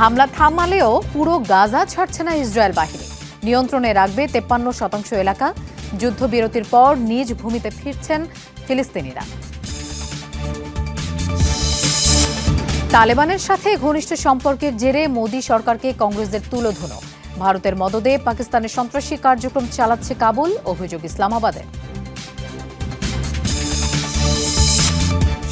হামলা থামালেও পুরো গাজা ছাড়ছে না ইসরায়েল বাহিনী। নিয়ন্ত্রণে রাখবে তেপ্পান্ন শতাংশ এলাকা। যুদ্ধবিরতির পর নিজ ভূমিতে ফিরছেন ফিলিস্তিনিরা। তালেবানের সাথে ঘনিষ্ঠ সম্পর্কের জেরে মোদী সরকারকে কংগ্রেসদের তুলোধুনো ভারতের মদদে পাকিস্তানের সন্ত্রাসী কার্যক্রম চালাচ্ছে কাবুল, অভিযোগ ইসলামাবাদের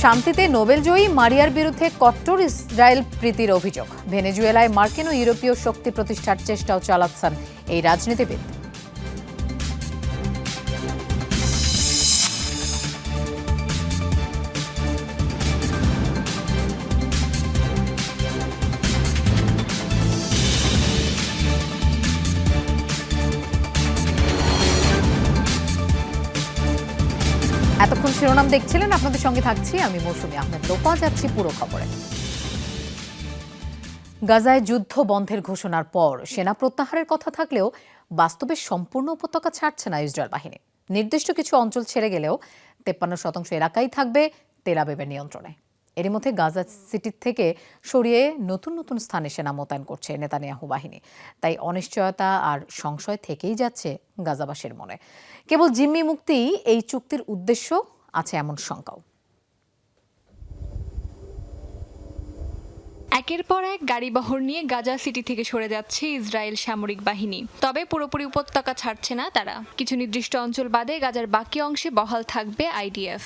শান্তিতে নোবেলজয়ী মারিয়ার বিরুদ্ধে কট্টর ইসরায়েল প্রীতির অভিযোগ। ভেনেজুয়েলায় মার্কিন ও ইউরোপীয় শক্তি প্রতিষ্ঠার চেষ্টাও চালাচ্ছেন এই রাজনীতিবিদ। শিরোনাম দেখছিলেন। আপনাদের সঙ্গে থাকছি আমি মৌসুমী আহমেদ লোপা। যাচ্ছি পুরো খবরে। গাজায় যুদ্ধ বন্ধের ঘোষণার পর সেনা প্রত্যাহারের কথা থাকলেও বাস্তবে সম্পূর্ণ উপত্যকা ছাড়ছে না ইসরায়েল বাহিনী। নির্দিষ্ট কিছু অঞ্চল ছেড়ে গেলেও তেপ্পান্ন শতাংশ এলাকাই থাকবে তেলাবেবের নিয়ন্ত্রণে। এরই মধ্যে গাজা সিটি থেকে সরিয়ে নতুন নতুন স্থানে সেনা মোতায়েন করছে নেতানিয়াহু বাহিনী। তাই অনিশ্চয়তা আর সংশয় থেকেই যাচ্ছে গাজাবাসীর মনে। কেবল জিম্মি মুক্তি এই চুক্তির উদ্দেশ্য আছে এমন শঙ্কাও। একের পর এক গাড়িবহর নিয়ে গাজা সিটি থেকে সরে যাচ্ছে ইসরায়েল সামরিক বাহিনী। তবে পুরোপুরি উপত্যকা ছাড়ছে না তারা। কিছু নির্দিষ্ট অঞ্চল বাদে গাজার বাকি অংশে বহাল থাকবে আইডিএফ।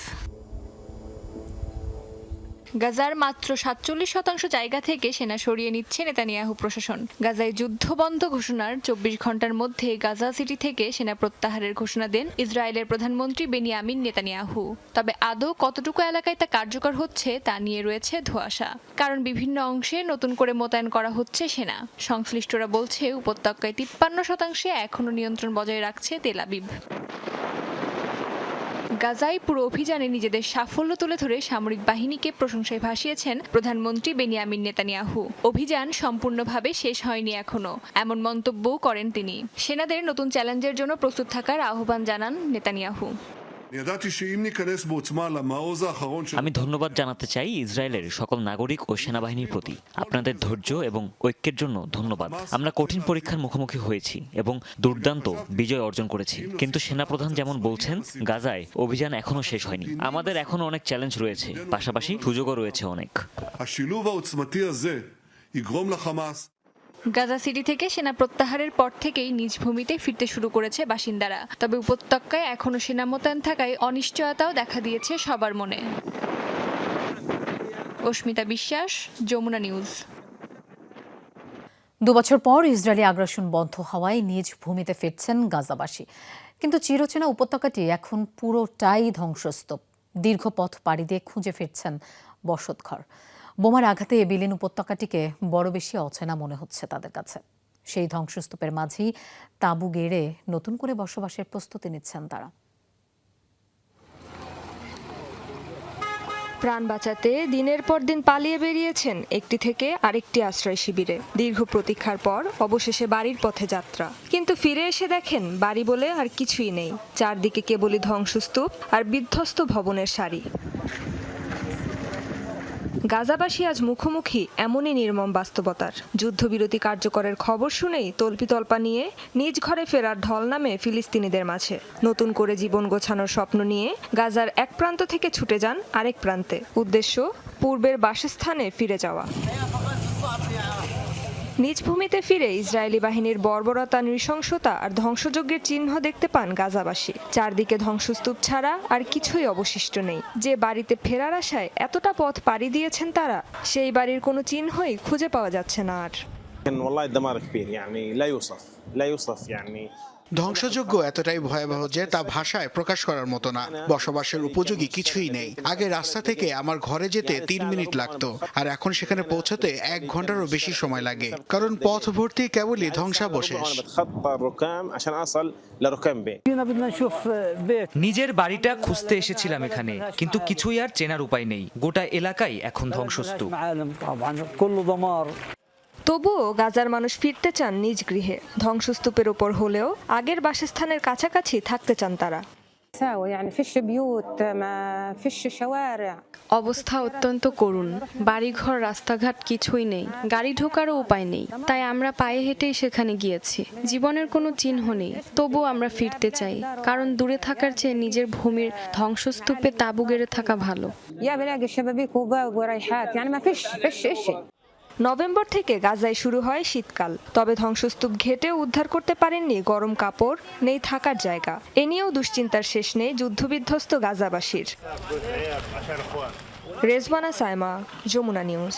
গাজার মাত্র সাতচল্লিশ শতাংশ জায়গা থেকে সেনা সরিয়ে নিচ্ছে নেতানিয়াহু প্রশাসন। গাজায় যুদ্ধবন্ধ ঘোষণার চব্বিশ ঘণ্টার মধ্যে গাজা সিটি থেকে সেনা প্রত্যাহারের ঘোষণা দেন ইসরায়েলের প্রধানমন্ত্রী বেনিয়ামিন নেতানিয়াহু। তবে আদৌ কতটুকু এলাকায় তা কার্যকর হচ্ছে তা নিয়ে রয়েছে ধোঁয়াশা, কারণ বিভিন্ন অংশে নতুন করে মোতায়েন করা হচ্ছে সেনা। সংশ্লিষ্টরা বলছে, উপত্যকায় তিপ্পান্ন শতাংশে এখনও নিয়ন্ত্রণ বজায় রাখছে তেল আবিব। গাজায় পুরো অভিযানে নিজেদের সাফল্য তুলে ধরে সামরিক বাহিনীকে প্রশংসায় ভাসিয়েছেন প্রধানমন্ত্রী বেনিয়ামিন নেতানিয়াহু। অভিযান সম্পূর্ণভাবে শেষ হয়নি এখনও, এমন মন্তব্য করেন তিনি। সেনাদের নতুন চ্যালেঞ্জের জন্য প্রস্তুত থাকার আহ্বান জানান নেতানিয়াহু। আমি ধন্যবাদ জানাতে চাই ইসরায়েলের সকল নাগরিক ও সেনাবাহিনীর প্রতি। আপনাদের ধৈর্য এবং ঐক্যের জন্য ধন্যবাদ। আমরা কঠিন পরীক্ষার মুখোমুখি হয়েছি এবং দুর্দান্ত বিজয় অর্জন করেছি। কিন্তু সেনাপ্রধান যেমন বলছেন গাজায় অভিযান এখনও শেষ হয়নি। আমাদের এখনও অনেক চ্যালেঞ্জ রয়েছে। পাশাপাশি সুযোগও রয়েছে অনেক। গাজা সিটি থেকে সেনা প্রত্যাহারের পর থেকেই নিজ ভূমিতে ফিরতে শুরু করেছে বাসিন্দারা। তবে উপত্যকায় এখনও সেনা মোতায়েন থাকায় অনিশ্চয়তাও দেখা দিয়েছে সবার মনে। অস্মিতা বিশ্বাস, যমুনা নিউজ। দুবছর পর ইসরায়েলি আগ্রাসন বন্ধ হওয়ায় নিজ ভূমিতে ফিরছেন গাজাবাসী। কিন্তু চিরচেনা উপত্যকাটি এখন পুরোটাই ধ্বংসস্তূপ। দীর্ঘ পথ পাড়ি দিয়ে খুঁজে ফিরছেন বসতঘর। বোমার আঘাতে বিলীন উপত্যকাটিকে বড় বেশি অচেনা মনে হচ্ছে তাদের কাছে। সেই ধ্বংসস্তূপের মাঝেই তাঁবু গেড়ে নতুন করে বসবাসের প্রস্তুতি নিচ্ছেন তারা। প্রাণ বাঁচাতে দিনের পর দিন পালিয়ে বেরিয়েছেন একটি থেকে আরেকটি আশ্রয় শিবিরে। দীর্ঘ প্রতীক্ষার পর অবশেষে বাড়ির পথে যাত্রা। কিন্তু ফিরে এসে দেখেন বাড়ি বলে আর কিছুই নেই। চারদিকে কেবলই ধ্বংসস্তূপ আর বিধ্বস্ত ভবনের সারি। গাজাবাসী আজ মুখোমুখি এমনই নির্মম বাস্তবতার। যুদ্ধবিরতি কার্যকরের খবর শুনেই তল্পিতল্পা নিয়ে নিজ ঘরে ফেরার ঢল নামে ফিলিস্তিনিদের মাঝে। নতুন করে জীবন গোছানোর স্বপ্ন নিয়ে গাজার এক প্রান্ত থেকে ছুটে যান আরেক প্রান্তে। উদ্দেশ্য, পূর্বের বাসস্থানে ফিরে যাওয়া। নিজ ভূমিতে ফিরে ইসরায়েলি বাহিনীর বর্বরতা নৃশংসতা আর ধ্বংসযজ্ঞের চিহ্ন দেখতে পান গাজাবাসী চারদিকে ধ্বংসস্তূপ ছাড়া আর কিছুই অবশিষ্ট নেই যে বাড়িতে ফেরার আশায় এতটা পথ পাড়ি দিয়েছেন তারা সেই বাড়ির কোনো চিহ্নই খুঁজে পাওয়া যাচ্ছে না আর كان والله الدمار كبير يعني لا يوصف لا يوصف يعني ধ্বংসযোগ্য এতটাই ভয়াবহ যে তা ভাষায় প্রকাশ করার মতো না। বসবাসের উপযোগী কিছুই নেই। আগে রাস্তা থেকে আমার ঘরে যেতে তিন মিনিট লাগত, আর এখন সেখানে পৌঁছাতে এক ঘন্টারও বেশি সময় লাগে। কারণ পথ ভর্তি কেবলই ধ্বংসাবশেষ। নিজের বাড়িটা খুঁজতে এসেছিলাম এখানে, কিন্তু কিছুই আর চেনার উপায় নেই। গোটা এলাকায় এখন ধ্বংসস্তূপ। তবুও গাজার মানুষ ফিরতে চান নিজ গৃহে। ধ্বংসস্তূপের ওপর হলেও আগের বাসস্থানের কাছাকাছি থাকতে চান তারা। অবস্থা অত্যন্ত করুণ। বাড়িঘর রাস্তাঘাট কিছুই নেই। গাড়ি ঢোকারও উপায় নেই। তাই আমরা পায়ে হেঁটেই সেখানে গিয়েছি। জীবনের কোনো চিহ্ন নেই। তবুও আমরা ফিরতে চাই। কারণ দূরে থাকার চেয়ে নিজের ভূমির ধ্বংসস্তূপে তাঁবু গেড়ে থাকা ভালো। নভেম্বর থেকে গাজায় শুরু হয় শীতকাল। তবে ধ্বংসস্তূপ ঘেটেও উদ্ধার করতে পারেননি গরম কাপড়, নেই থাকার জায়গা। এ নিয়েও দুশ্চিন্তার শেষ নেই যুদ্ধবিধ্বস্ত গাজাবাসীর। রেজমানা সায়মা, যমুনা নিউজ।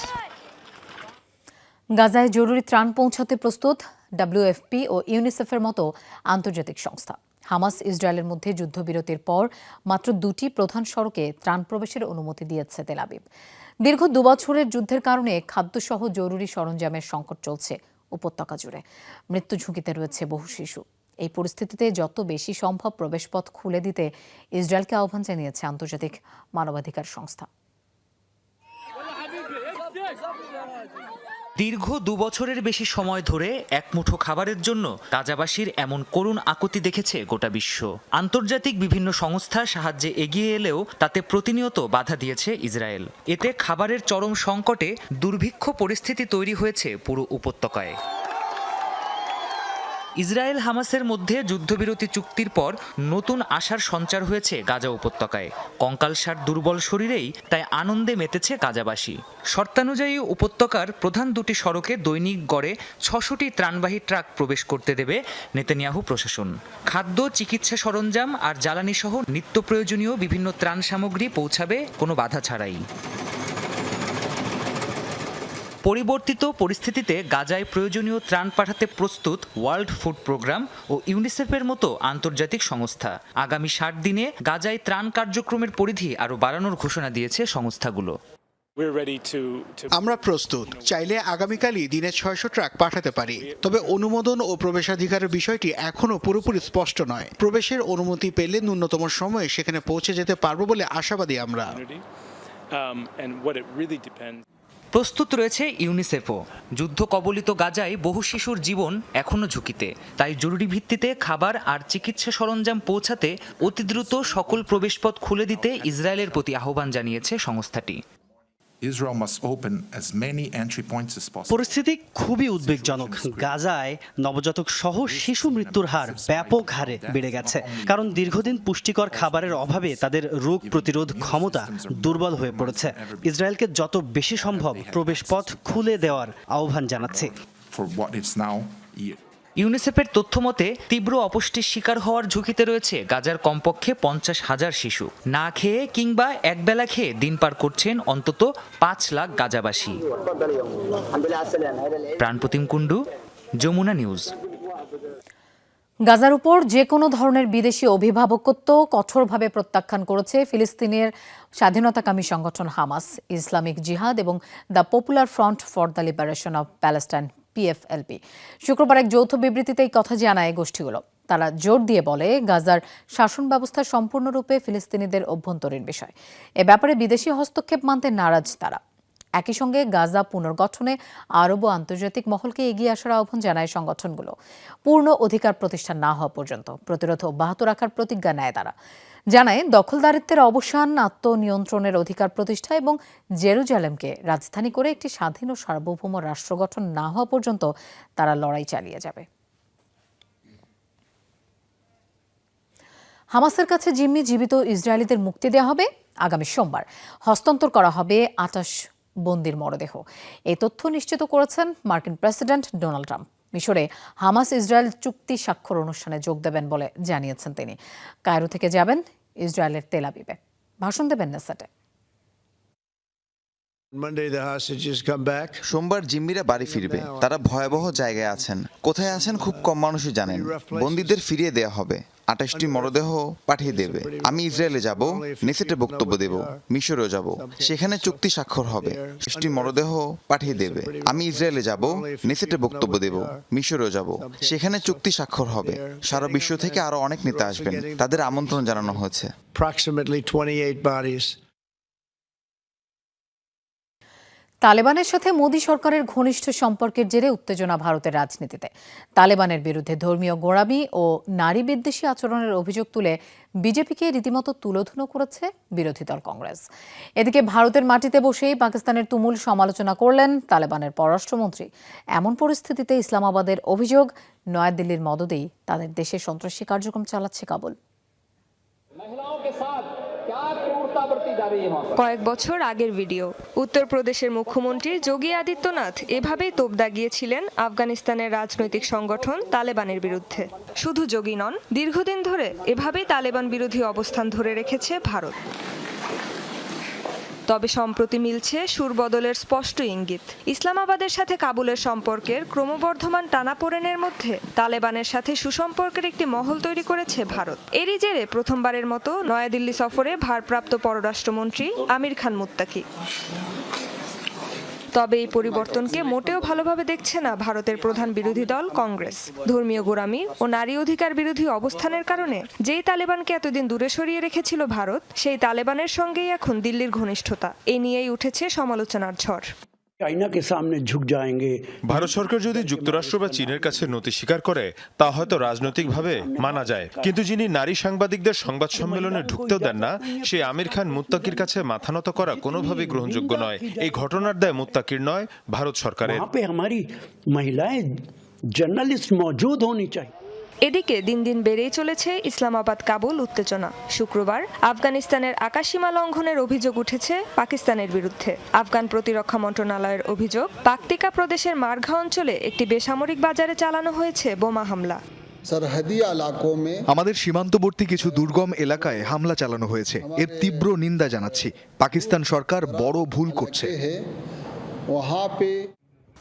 গাজায় জরুরি ত্রাণ পৌঁছাতে প্রস্তুত ডাব্লিউএফপি ও ইউনিসেফের মতো আন্তর্জাতিক সংস্থা। হামাস ইসরায়েলের মধ্যে যুদ্ধবিরতির পর মাত্র দুটি প্রধান সড়কে ত্রাণ প্রবেশের অনুমতি দিয়েছে তেলাবিব দীর্ঘ দুবছরের যুদ্ধের কারণে খাদ্যসহ জরুরি সরঞ্জামের সংকট চলছে উপত্যকা জুড়ে। মৃত্যু ঝুঁকিতে রয়েছে বহু শিশু। এই পরিস্থিতিতে যত বেশি সম্ভব প্রবেশপথ খুলে দিতে ইসরায়েলকে আহ্বান জানিয়েছে আন্তর্জাতিক মানবাধিকার সংস্থা। দীর্ঘ দু বছরের বেশি সময় ধরে এক মুঠো খাবারের জন্য গাজাবাসীর এমন করুণ আকুতি দেখেছে গোটা বিশ্ব। আন্তর্জাতিক বিভিন্ন সংস্থা সাহায্যে এগিয়ে এলেও তাতে প্রতিনিয়ত বাধা দিয়েছে ইসরায়েল। এতে খাবারের চরম সংকটে দুর্ভিক্ষ পরিস্থিতি তৈরি হয়েছে পুরো উপত্যকায়। ইসরায়েল হামাসের মধ্যে যুদ্ধবিরতি চুক্তির পর নতুন আশার সঞ্চার হয়েছে গাজা উপত্যকায়। কঙ্কালসার দুর্বল শরীরেই তাই আনন্দে মেতেছে গাজাবাসী। শর্তানুযায়ী উপত্যকার প্রধান দুটি সড়কে দৈনিক গড়ে ছশোটি ত্রাণবাহী ট্রাক প্রবেশ করতে দেবে নেতানিয়াহু প্রশাসন। খাদ্য, চিকিৎসা সরঞ্জাম আর জ্বালানিসহ নিত্য প্রয়োজনীয় বিভিন্ন ত্রাণ সামগ্রী পৌঁছাবে কোনো বাধা ছাড়াই। পরিবর্তিত পরিস্থিতিতে গাজায় প্রয়োজনীয় ত্রাণ পাঠাতে প্রস্তুত ওয়ার্ল্ড ফুড প্রোগ্রাম ও ইউনিসেফের মতো আন্তর্জাতিক সংস্থা। আগামী ষাট দিনে গাজায় ত্রাণ কার্যক্রমের পরিধি আরও বাড়ানোর ঘোষণা দিয়েছে সংস্থাগুলো। আমরা প্রস্তুত। চাইলে আগামীকালই দিনে ছয়শো ট্রাক পাঠাতে পারি। তবে অনুমোদন ও প্রবেশাধিকারের বিষয়টি এখনও পুরোপুরি স্পষ্ট নয়। প্রবেশের অনুমতি পেলে ন্যূনতম সময়ে সেখানে পৌঁছে যেতে পারব বলে আশাবাদী আমরা। প্রস্তুত রয়েছে ইউনিসেফও। যুদ্ধ কবলিত গাজায় বহু শিশুর জীবন এখনও ঝুঁকিতে। তাই জরুরি ভিত্তিতে খাবার আর চিকিৎসা সরঞ্জাম পৌঁছাতে অতি দ্রুত সকল প্রবেশপথ খুলে দিতে ইসরায়েলের প্রতি আহ্বান জানিয়েছে সংস্থাটি। পরিস্থিতি খুবই উদ্বেগজনক। গাজায় নবজাতক সহ শিশু মৃত্যুর হার ব্যাপক হারে বেড়ে গেছে। কারণ দীর্ঘদিন পুষ্টিকর খাবারের অভাবে তাদের রোগ প্রতিরোধ ক্ষমতা দুর্বল হয়ে পড়েছে। ইসরায়েলকে যত বেশি সম্ভব প্রবেশপথ খুলে দেওয়ার আহ্বান জানাচ্ছি। ইউনিসেফের তথ্য মতে, তীব্র অপুষ্টির শিকার হওয়ার ঝুঁকিতে রয়েছে গাজার কমপক্ষে পঞ্চাশ হাজার শিশু। না খেয়ে কিংবা একবেলা খেয়ে দিন পার করছেন অন্তত পাঁচ লাখ গাজাবাসী। প্রাণপ্রতিম কুণ্ডু, যমুনা নিউজ। গাজার উপর যে কোনো ধরনের বিদেশি অভিভাবকত্ব কঠোরভাবে প্রত্যাখ্যান করেছে ফিলিস্তিনের স্বাধীনতাকামী সংগঠন হামাস, ইসলামিক জিহাদ এবং the Popular Front for the Liberation of Palestine PFLP. শুক্রবার এক যৌথ বিবৃতিতে এই কথা জানায় গোষ্ঠীগুলো। তারা জোর দিয়ে বলে, গাজার শাসন ব্যবস্থা সম্পূর্ণরূপে ফিলিস্তিনিদের অভ্যন্তরীণ বিষয়। এ ব্যাপারে বিদেশি হস্তক্ষেপ মানতে নারাজ তারা। একই সঙ্গে গাজা পুনর্গঠনে আরব ও আন্তর্জাতিক মহলকে এগিয়ে আসার আহ্বান জানায় সংগঠনগুলো। পূর্ণ অধিকার প্রতিষ্ঠা না হওয়া পর্যন্ত প্রতিরোধ অব্যাহত রাখার প্রতিজ্ঞা নেয় তারা। জানায়, দখলদারিত্বের অবসান, আত্মনিয়ন্ত্রণের অধিকার প্রতিষ্ঠা এবং জেরুজালেমকে রাজধানী করে একটি স্বাধীন ও সার্বভৌম রাষ্ট্র গঠন না হওয়া পর্যন্ত তারা লড়াই চালিয়ে যাবে। হামাসের কাছে জিম্মি জীবিত ইসরায়েলিদের মুক্তি দেওয়া হবে আগামী সোমবার। হস্তান্তর করা হবে আটাশ বন্দির মরদেহ। এই তথ্য নিশ্চিত করেছেন মার্কিন প্রেসিডেন্ট ডোনাল্ড ট্রাম্প। মিশরে হামাস ইসরায়েল চুক্তি স্বাক্ষর অনুষ্ঠানে যোগ দেবেন বলে জানিয়েছেন তিনি। কায়রো থেকে যাবেন ইসরায়েলের তেলাবিবে ভাষণ দেবেন নেসাটে। সোমবার জিম্মিরা বাড়ি ফিরবে। তারা ভয়াবহ জায়গায় আছেন। কোথায় আছেন খুব কম মানুষই জানেন। বন্দীদের ফিরিয়ে দেয়া হবে। আঠাশটি মরদেহ পাঠিয়ে দেবে। আমি ইসরায়েলে যাব নেসেটে বক্তব্য দেব, মিশরেও যাব। সেখানে চুক্তি স্বাক্ষর হবে। ষষ্টি মরদেহ পাঠিয়ে দেবে। আমি ইসরায়েলে যাব নেসেটে বক্তব্য দেব, মিশরেও যাব। সেখানে চুক্তি স্বাক্ষর হবে। সারা বিশ্ব থেকে আরও অনেক নেতা আসবেন। তাদের আমন্ত্রণ জানানো হয়েছে। তালেবানের সাথে মোদী সরকারের ঘনিষ্ঠ সম্পর্কের জেরে উত্তেজনা ভারতের রাজনীতিতে। তালেবানের বিরুদ্ধে ধর্মীয় গোড়ামি ও নারী বিদ্বেষী আচরণের অভিযোগ তুলে বিজেপিকে রীতিমতো তুলোধুনো করেছে বিরোধী দল কংগ্রেস। এদিকে ভারতের মাটিতে বসেই পাকিস্তানের তুমুল সমালোচনা করলেন তালেবানের পররাষ্ট্রমন্ত্রী। এমন পরিস্থিতিতে ইসলামাবাদের অভিযোগ, নয়াদিল্লির মদদেই তাদের দেশে সন্ত্রাসী কার্যক্রম চালাচ্ছে কাবুল। কয়েক বছর আগের ভিডিও। উত্তরপ্রদেশের মুখ্যমন্ত্রী যোগী আদিত্যনাথ এভাবেই তোপ দাগিয়েছিলেন আফগানিস্তানের রাজনৈতিক সংগঠন তালেবানের বিরুদ্ধে। শুধু যোগী নন, দীর্ঘদিন ধরে এভাবেই তালেবান বিরোধী অবস্থান ধরে রেখেছে ভারত। তবে সম্প্রতি মিলছে সুরবদলের স্পষ্ট ইঙ্গিত। ইসলামাবাদের সাথে কাবুলের সম্পর্কের ক্রমবর্ধমান টানাপোড়েনের মধ্যে তালেবানের সাথে সুসম্পর্কের একটি মহল তৈরি করেছে ভারত। এরই জেরে প্রথমবারের মতো নয়াদিল্লি সফরে ভারপ্রাপ্ত পররাষ্ট্রমন্ত্রী আমির খান মুত্তাকি। তবে এই পরিবর্তনকে মোটেও ভালোভাবে দেখছে না ভারতের প্রধান বিরোধী দল কংগ্রেস। ধর্মীয় গোড়ামি ও নারী অধিকার বিরোধী অবস্থানের কারণে যেই তালেবানকে এতদিন দূরে সরিয়ে রেখেছিল ভারত, সেই তালেবানের সঙ্গেই এখন দিল্লির ঘনিষ্ঠতা। এ নিয়েই উঠেছে সমালোচনার ঝড়। ভারত সরকার যদি যুক্তরাষ্ট্র বা চীনের কাছে নতি স্বীকার করে তা হয়তো রাজনৈতিকভাবে মানা যায়। কিন্তু যিনি নারী সাংবাদিকদের সংবাদ সম্মেলনে ঢুকতেও দেন না সেই আমির খান মুত্তাকির কাছে মাথা নত করা কোনোভাবেই গ্রহণযোগ্য নয়। এই ঘটনার দায় মুত্তাকির নয় ভারত সরকারের। এদিকে দিন দিন বেড়েই চলেছে ইসলামাবাদ কাবুল উত্তেজনা শুক্রবার আফগানিস্তানের আকাশসীমা লঙ্ঘনের অভিযোগ উঠেছে পাকিস্তানের বিরুদ্ধে আফগান প্রতিরক্ষা মন্ত্রণালয়ের অভিযোগ পাকতিকা প্রদেশের মারঘা অঞ্চলে একটি বেসামরিক বাজারে চালানো হয়েছে বোমা হামলা আমাদের সীমান্তবর্তী কিছু দুর্গম এলাকায় হামলা চালানো হয়েছে এর তীব্র নিন্দা জানাচ্ছি পাকিস্তান সরকার বড় ভুল করছে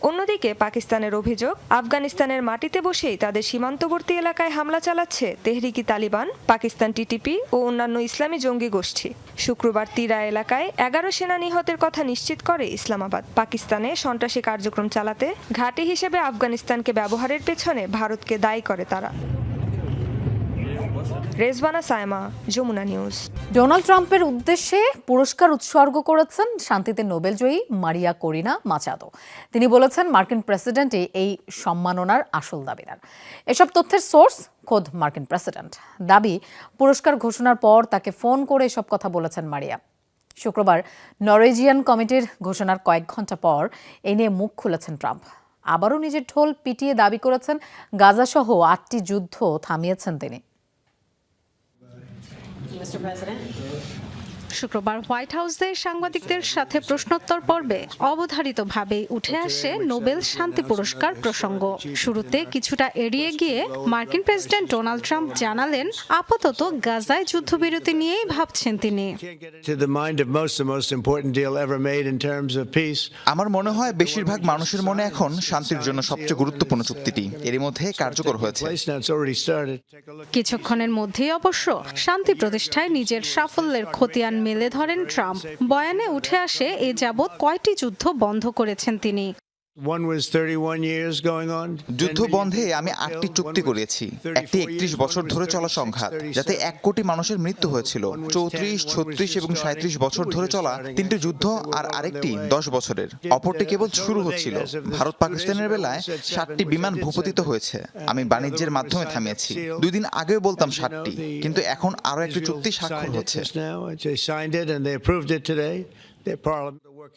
অন্যদিকে পাকিস্তানের অভিযোগ, আফগানিস্তানের মাটিতে বসেই তাদের সীমান্তবর্তী এলাকায় হামলা চালাচ্ছে তেহরিকি তালিবান, পাকিস্তান টিটিপি ও অন্যান্য ইসলামী জঙ্গি গোষ্ঠী। শুক্রবার তিরা এলাকায় এগারো সেনা নিহতের কথা নিশ্চিত করে ইসলামাবাদ। পাকিস্তানে সন্ত্রাসী কার্যক্রম চালাতে ঘাঁটি হিসেবে আফগানিস্তানকে ব্যবহারের পেছনে ভারতকে দায়ী করে তারা। রেজবানা সায়মা যমুনা নিউজ। ডোনাল্ড ট্রাম্পের উদ্দেশ্যে পুরস্কার উৎসর্গ করেছেন শান্তিতে নোবেলজয়ী মারিয়া করিনা মাচাদো। তিনি বলেছেন, মার্কিন প্রেসিডেন্টই এই সম্মাননার আসল দাবিদার। এসব তথ্যের সোর্স, খোদ মার্কিন প্রেসিডেন্ট। দাবি, পুরস্কার ঘোষণার পর তাকে ফোন করে এসব কথা বলেছেন মারিয়া। শুক্রবার নরওয়েজিয়ান কমিটির ঘোষণার কয়েক ঘণ্টা পর এ নিয়ে মুখ খুলেছেন ট্রাম্প। আবারও নিজের ঢোল পিটিয়ে দাবি করেছেন, গাজাসহ আটটি যুদ্ধ থামিয়েছেন তিনি। Mr. President. শুক্রবার হোয়াইট হাউসে সাংবাদিকদের সাথে প্রশ্নোত্তর পর্বে অবধারিতভাবেই উঠে আসে নোবেল শান্তি পুরস্কার প্রসঙ্গ। শুরুতে কিছুটা এড়িয়ে গিয়ে মার্কিন প্রেসিডেন্ট ডোনাল্ড ট্রাম্প জানালেন আপাতত গাজায় যুদ্ধবিরতি নিয়েই ভাবছেন তিনি। আমার মনে হয় বেশিরভাগ মানুষের মনে এখন শান্তির জন্য সবচেয়ে গুরুত্বপূর্ণ চুক্তিটি। এরই মধ্যে কার্যকর হয়েছে। কিছুক্ষণের মধ্যেই অবশ্য শান্তি প্রতিষ্ঠায় নিজের সাফল্যের খতিয়ান মেলে ধরেন ট্রাম্প। বয়ানে উঠে আসে এ যাবৎ কয়টি যুদ্ধ বন্ধ করেছেন তিনি? যুদ্ধ বন্ধে আমি আটটি চুক্তি করিয়েছি। একটি একত্রিশ বছর ধরে চলা সংঘাত যাতে এক কোটি মানুষের মৃত্যু হয়েছিল। চৌত্রিশ ছত্রিশ এবং সাঁত্রিশ বছর ধরে চলা তিনটি যুদ্ধ আর আরেকটি দশ বছরের। অপরটি কেবল শুরু হচ্ছিল। ভারত পাকিস্তানের বেলায় সাতটি বিমান ভূপতিত হয়েছে। আমি বাণিজ্যের মাধ্যমে থামিয়েছি। দুই দিন আগেও বলতাম সাতটি কিন্তু এখন আরও একটি চুক্তি স্বাক্ষর হচ্ছে।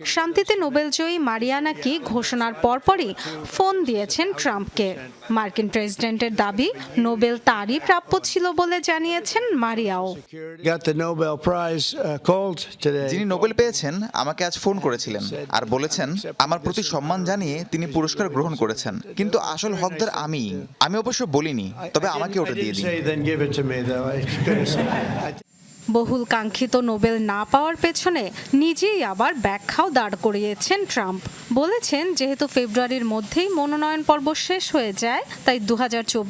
শান্তিতে নোবেলজয়ী মারিয়া নাকি ঘোষণার পরপরই ফোন দিয়েছেন ট্রাম্পকে? মার্কিন প্রেসিডেন্টের দাবি, নোবেল তারই প্রাপ্য ছিল বলে জানিয়েছেন মারিয়াও। যিনি নোবেল পেয়েছেন, আমাকে আজ ফোন করেছিলেন আর বলেছেন, আমার প্রতি সম্মান জানিয়ে তিনি পুরস্কার গ্রহণ করেছেন। কিন্তু আসল হকদার আমি। আমি অবশ্য বলিনি, তবে আমাকে ওটা দিয়ে দিন। বহুল কাঙ্ক্ষিত নোবেল না পাওয়ার পেছনে নিজেই আবার ব্যাখ্যাও দাঁড় করিয়েছেন ট্রাম্প। বলেছেন, যেহেতু ফেব্রুয়ারির মধ্যেই মনোনয়ন পর্ব শেষ হয়ে যায়, তাই দু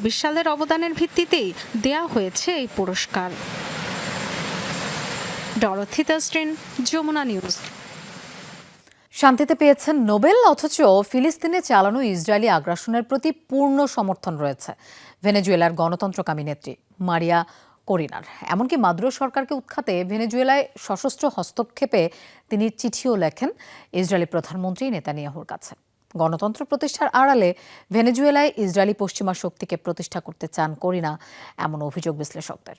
সালের অবদানের ভিত্তিতেই দেয়া হয়েছে এই পুরস্কার। যমুনা নিউজ। শান্তিতে পেয়েছেন নোবেল, অথচ ফিলিস্তিনে চালানো ইসরায়েলি আগ্রাসনের প্রতি পূর্ণ সমর্থন রয়েছে। ভেনেজুয়েলার গণতন্ত্রকামী নেত্রী মারিয়া করিনার। এমনকি মাদুরো সরকারকে উৎখাতে ভেনেজুয়েলায় সশস্ত্র হস্তক্ষেপে তিনি চিঠিও লেখেন ইসরায়েলি প্রধানমন্ত্রী নেতানিয়াহুর কাছে। গণতন্ত্র প্রতিষ্ঠার আড়ালে ভেনেজুয়েলায় ইসরায়েলি পশ্চিমা শক্তিকে প্রতিষ্ঠা করতে চান করিনা, এমন অভিযোগ বিশ্লেষকদের।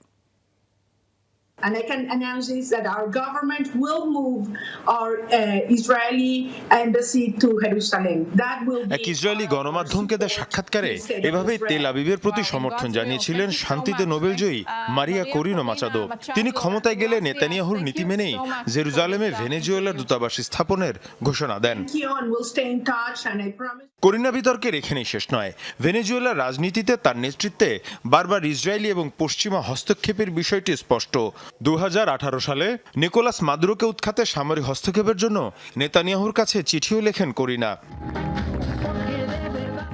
And I can announce this that our government will move our uh, Israeli embassy to Jerusalem. That will be এক ইসরায়েলি গণমাধ্যমকে দেয়া সাক্ষাৎকারে এভাবেই তেল আবিবের প্রতি সমর্থন জানিয়েছিলেন শান্তিতে নোবেলজয়ী মারিয়া করিনো মাচাদো। তিনি ক্ষমতায় গেলে নেতানিয়াহুর নীতি মেনেই জেরুজালেমে ভেনেজুয়েলার দূতাবাস স্থাপনের ঘোষণা দেন। করিনা বিতর্কের এখানেই শেষ নয়। ভেনেজুয়েলার রাজনীতিতে তার নেতৃত্বে বারবার ইসরায়েলি এবং পশ্চিমা হস্তক্ষেপের বিষয়টি স্পষ্ট। দু হাজার আঠারো সালে নিকোলাস মাদুরোকে উৎখাতে সামরিক হস্তক্ষেপের জন্য নেতানিয়াহুর কাছে চিঠিও লেখেন করিনা।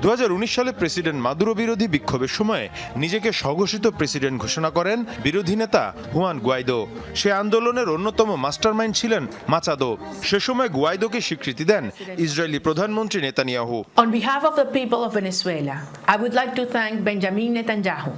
2019 সালে প্রেসিডেন্ট মাদুরো বিরোধী বিক্ষোভের সময় নিজেকে স্বঘোষিত প্রেসিডেন্ট ঘোষণা করেন বিরোধী নেতা হুয়ান গুয়াইদো। সে আন্দোলনের অন্যতম মাস্টারমাইন্ড ছিলেন মাচাদো। সে সময় গুয়াইদোকে স্বীকৃতি দেন ইসরায়েলি প্রধানমন্ত্রী Netanyahu. On behalf of the people of Venezuela I would like to thank Benjamin Netanyahu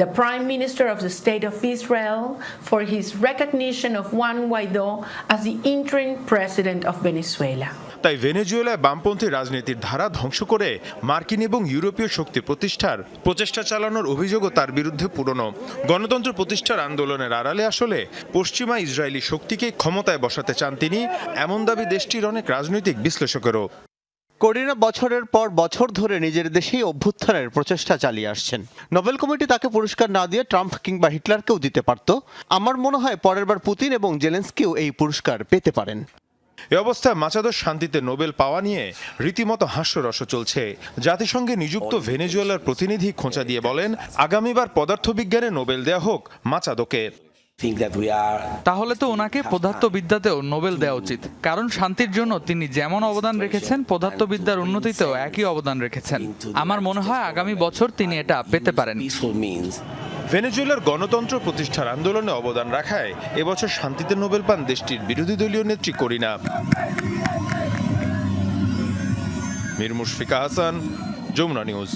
the prime minister of the state of Israel for his recognition of Juan Guaido as the interim president of Venezuela তাই ভেনেজুয়েলায় বামপন্থী রাজনীতির ধারা ধ্বংস করে মার্কিন এবং ইউরোপীয় শক্তি প্রতিষ্ঠার প্রচেষ্টা চালানোর অভিযোগও তার বিরুদ্ধে পুরনো। গণতন্ত্র প্রতিষ্ঠার আন্দোলনের আড়ালে আসলে পশ্চিমা ইসরায়েলি শক্তিকে ক্ষমতায় বসাতে চান তিনি, এমন দাবি দেশটির অনেক রাজনৈতিক বিশ্লেষকেরও। করিনা বছরের পর বছর ধরে নিজের দেশেই অভ্যুত্থানের প্রচেষ্টা চালিয়ে আসছেন। নোবেল কমিটি তাকে পুরস্কার না দিয়ে ট্রাম্প কিংবা হিটলারকেও দিতে পারত। আমার মনে হয় পরের বার পুতিন এবং জেলেন্সকিও এই পুরস্কার পেতে পারেন। এ অবস্থায় মাচাদোর শান্তিতে নোবেল পাওয়া নিয়ে রীতিমতো হাস্যরস চলছে। জাতিসংঘে নিযুক্ত ভেনেজুয়েলার প্রতিনিধি খোঁচা দিয়ে বলেন, আগামীবার পদার্থবিজ্ঞানে নোবেল দেয়া হোক মাচাদোকে। তাহলে তো ওনাকে পদার্থবিদ্যাতেও নোবেল দেওয়া উচিত। কারণ শান্তির জন্য তিনি যেমন অবদান রেখেছেন, পদার্থবিদ্যার উন্নতিতেও একই অবদান রেখেছেন। আমার মনে হয় আগামী বছর তিনি এটা পেতে পারেন। ভেনেজুয়েলার গণতন্ত্র প্রতিষ্ঠার আন্দোলনে অবদান রাখায় এবছর শান্তিতে নোবেল পান দেশটির বিরোধী দলীয় নেত্রী করিনা। মীর মুশফিকা হাসান, যমুনা নিউজ।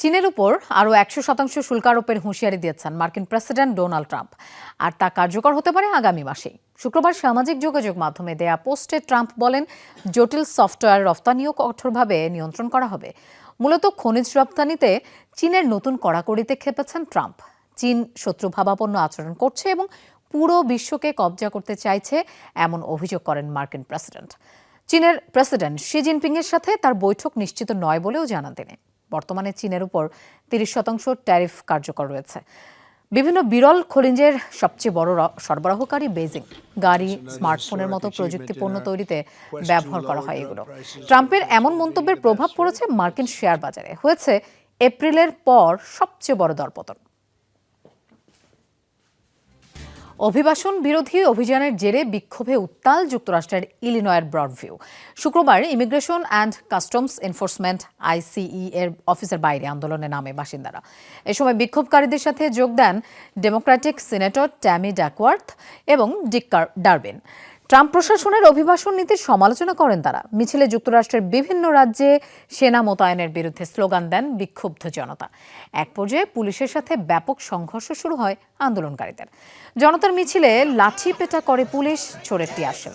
চীনের উপর আরও একশো শতাংশ শুল্ক আরোপের হুঁশিয়ারি দিয়েছেন মার্কিন প্রেসিডেন্ট ডোনাল্ড ট্রাম্প। আর তা কার্যকর হতে পারে আগামী মাসেই। শুক্রবার সামাজিক যোগাযোগ মাধ্যমে দেয়া পোস্টে ট্রাম্প বলেন, জটিল সফটওয়্যার রপ্তানিও কঠোরভাবে নিয়ন্ত্রণ করা হবে। মূলত খনিজ রপ্তানিতে চীনের নতুন কড়াকড়িতে খেপেছেন ট্রাম্প। চীন শত্রুভাবাপন্ন আচরণ করছে এবং পুরো বিশ্বকে কবজা করতে চাইছে এমন অভিযোগ করেন মার্কিন প্রেসিডেন্ট। চীনের প্রেসিডেন্ট শি জিনপিংয়ের সাথে তার বৈঠক নিশ্চিত নয় বলেও জানান তিনি। বর্তমানে চীনের উপর তিরিশ শতাংশ ট্যারিফ কার্যকর রয়েছে। বিভিন্ন বিরল খনিজের সবচেয়ে বড় সরবরাহকারী বেজিং। গাড়ি স্মার্টফোনের মতো প্রযুক্তি পণ্য তৈরিতে ব্যবহার করা হয় এগুলো। ট্রাম্পের এমন মন্তব্যের প্রভাব পড়েছে মার্কিন শেয়ার বাজারে। হয়েছে এপ্রিলের পর সবচেয়ে বড় দরপতন। অভিবাসন বিরোধী অভিযানের জেরে বিক্ষোভে উত্তাল যুক্তরাষ্ট্রের ইলিনয়ের ব্রডভিউ। শুক্রবার immigration and customs enforcement ICE এর অফিসের বাইরে আন্দোলনে নামে বাসিন্দারা। এ সময় বিক্ষোভকারীদের সাথে যোগ দেন ডেমোক্রেটিক সিনেটর ট্যামি ড্যাকওয়ার্থ এবং ডিক কার- ডারবিন ট্রাম্প প্রশাসনের অভিবাসন নীতির সমালোচনা করেন তারা। মিছিলে যুক্তরাষ্ট্রের বিভিন্ন রাজ্যে সেনা মোতায়েনের বিরুদ্ধে স্লোগান দেন বিক্ষুব্ধ জনতা। এক পর্যায়ে পুলিশের সাথে ব্যাপক সংঘর্ষ শুরু হয় আন্দোলনকারীদের। জনতার মিছিলে লাঠি পেটা করে পুলিশ ছোড়েটি আসেন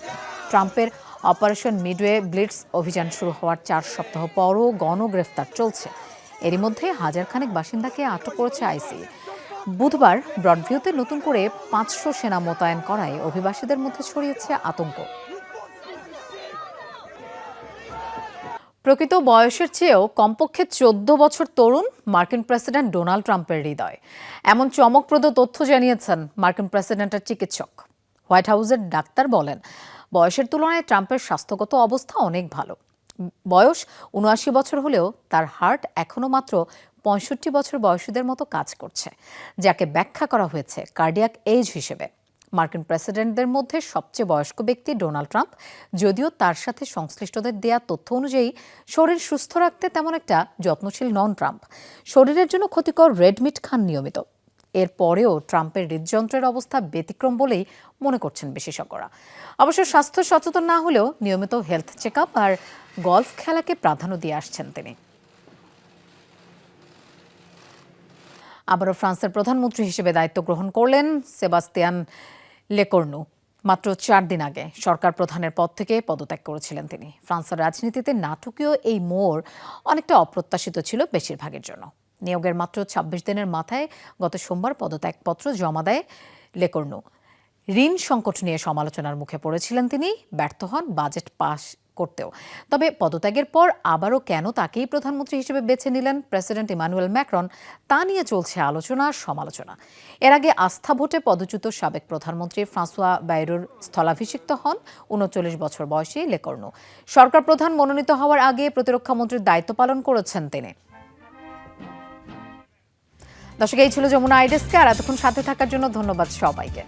ট্রাম্পের অপারেশন মিডওয়ে ব্লিটস অভিযান শুরু হওয়ার চার সপ্তাহ পরও গণগ্রেফতার চলছে। এরই মধ্যে হাজার খানেক বাসিন্দাকে আটক করেছে আইসি বুধবার ব্রডভিউতে নতুন করে পাঁচশো সেনা মোতায়েন করায় অভিবাসীদের মধ্যে ছড়িয়েছে আতঙ্ক। প্রকৃত বয়সের চেয়েও কমপক্ষে চোদ্দ বছর তরুণ মার্কিন প্রেসিডেন্ট ডোনাল্ড ট্রাম্পের হৃদয়। এমন চমকপ্রদ তথ্য জানিয়েছেন মার্কিন প্রেসিডেন্টের চিকিৎসক। হোয়াইট হাউসের ডাক্তার বলেন, বয়সের তুলনায় ট্রাম্পের স্বাস্থ্যগত অবস্থা অনেক ভালো। বয়স উনআশি বছর হলেও তার হার্ট এখনও মাত্র পঁয়ষট্টি বছর বয়সীদের মতো কাজ করছে, যাকে ব্যাখ্যা করা হয়েছে কার্ডিয়াক এজ হিসেবে। মার্কিন প্রেসিডেন্টদের মধ্যে সবচেয়ে বয়স্ক ব্যক্তি ডোনাল্ড ট্রাম্প, যদিও তার সাথে সংশ্লিষ্টদের দেয়া তথ্য অনুযায়ী শরীর সুস্থ রাখতে তেমন একটা যত্নশীল নন ট্রাম্প। শরীরের জন্য ক্ষতিকর রেড মিট খান নিয়মিত। এর পরেও ট্রাম্পের হৃদযন্ত্রের অবস্থা ব্যতিক্রম বলেই মনে করছেন বিশেষজ্ঞরা। অবশ্য স্বাস্থ্য সচেতন না হলেও নিয়মিত হেলথ চেক আর গলফ খেলাকে প্রাধান্য দিয়ে আসছেন তিনি। আবারও ফ্রান্সের প্রধানমন্ত্রী হিসেবে দায়িত্ব গ্রহণ করলেন সেবাস্তিয়ান লেকর্নু। মাত্র চার দিন আগে সরকার প্রধানের পদ থেকে পদত্যাগ করেছিলেন তিনি। ফ্রান্সের রাজনীতিতে নাটকীয় এই মোড় অনেকটা অপ্রত্যাশিত ছিল বেশিরভাগের জন্য। নিয়োগের মাত্র ছাব্বিশ দিনের মাথায় গত সোমবার পদত্যাগপত্র জমা দেয় লেকর্নু। ঋণ সংকট নিয়ে সমালোচনার মুখে পড়েছিলেন তিনি, ব্যর্থ হন, বাজেট পাশ করতেও। তবে পদত্যাগের পর আবারও কেন তাকেই প্রধানমন্ত্রী হিসেবে বেছে নিলেন প্রেসিডেন্ট ইমানুয়েল ম্যাক্রন, তা নিয়ে চলছে আলোচনা, সমালোচনা। এর আগে আস্থা ভোটে পদচ্যুত সাবেক প্রধানমন্ত্রী ফ্রাঁসোয়া বাইরুর স্থলাভিষিক্ত হন, উনচল্লিশ বছর বয়সী লেকর্নু। সরকার প্রধান মনোনীত হওয়ার আগে প্রতিরক্ষা মন্ত্রীর দায়িত্ব পালন করেছেন তিনি। দর্শক, এই ছিল যমুনা আইডেস্কে, আর এতক্ষণ সাথে থাকার জন্য ধন্যবাদ সবাইকে।